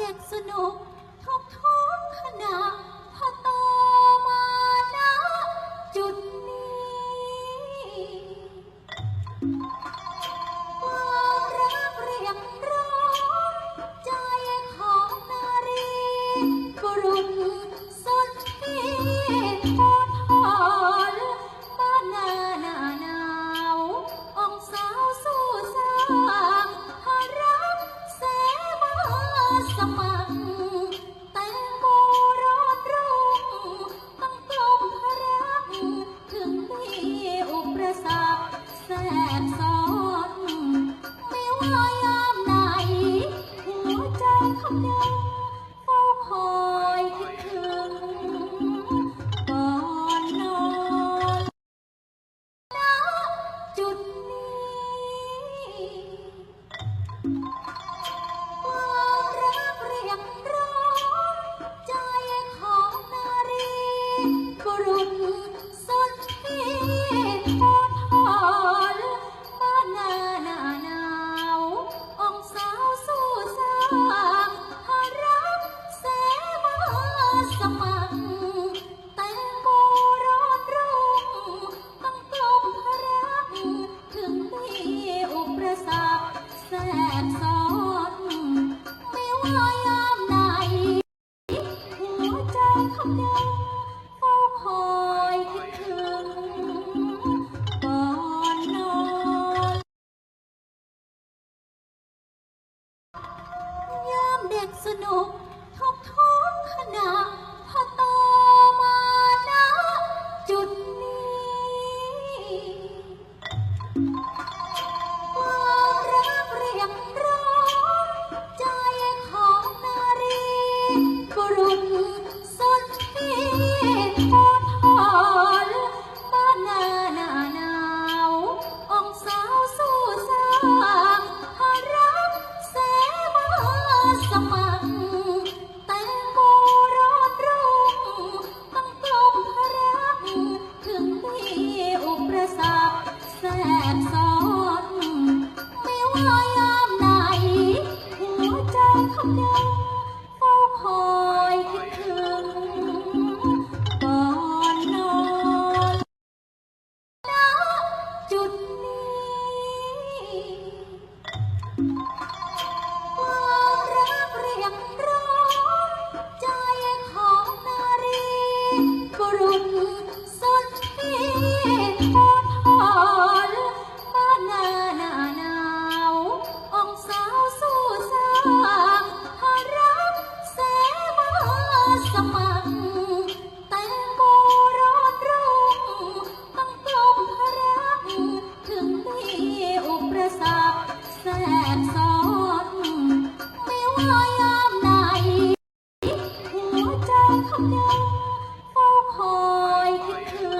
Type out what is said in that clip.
ด็กสนุกทุกท้อขณะ I'm Sapsa บซ้อนไม่ว่ายามไหนหัวใจขอเธอเฝ้าอยคิดถึงก่อนนอนยามเด็กสนุกทบท้องขณะ ซาบแสบซ้อ บซ้อนไม่ว่ายามใดหัวใจของเธเฝ้าคอยคิดถึง